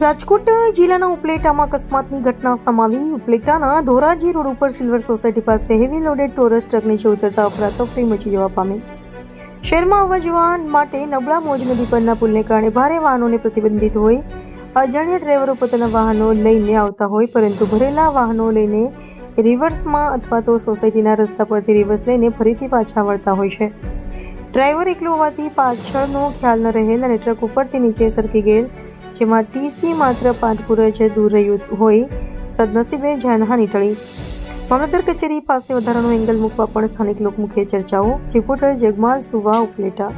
રાજકોટ જિલ્લાના ઉપલેટામાં અકસ્માતની ઘટના સમાવી ઉપલેટાના ધોરાજી રોડ ઉપર સિલ્વર સોસાયટી પાસે હેવી લોડેડ ટોરસ ટ્રકને નીચે ઉતરતા અફરાતફરી મચી જવા પામી શહેરમાં આવવા જવા માટે નબળા મોજ નદી પરના પુલને કારણે ભારે વાહનોને પ્રતિબંધિત હોય. અજાણ્યા ડ્રાઈવરો પોતાના વાહનો લઈને આવતા હોય, પરંતુ ભરેલા વાહનો લઈને રિવર્સમાં અથવા તો સોસાયટીના રસ્તા પરથી રિવર્સ લઈને ફરીથી પાછા વળતા હોય છે. ડ્રાઈવર એકલો હોવાથી પાછળનો ખ્યાલ ન રહેલ અને ટ્રક ઉપરથી નીચે સરકી ગયેલ જેમાં ટીસી માત્ર પાંચપુર જ દૂર રહ્યું હોય, સદનસીબે જાનહાની ટળી. મામલતદાર કચેરી પાસે વધારાનો એંગલ મૂકવા પણ સ્થાનિક લોકમુખે ચર્ચાઓ. રિપોર્ટર જગમાલ સુવા ઉપલેટા.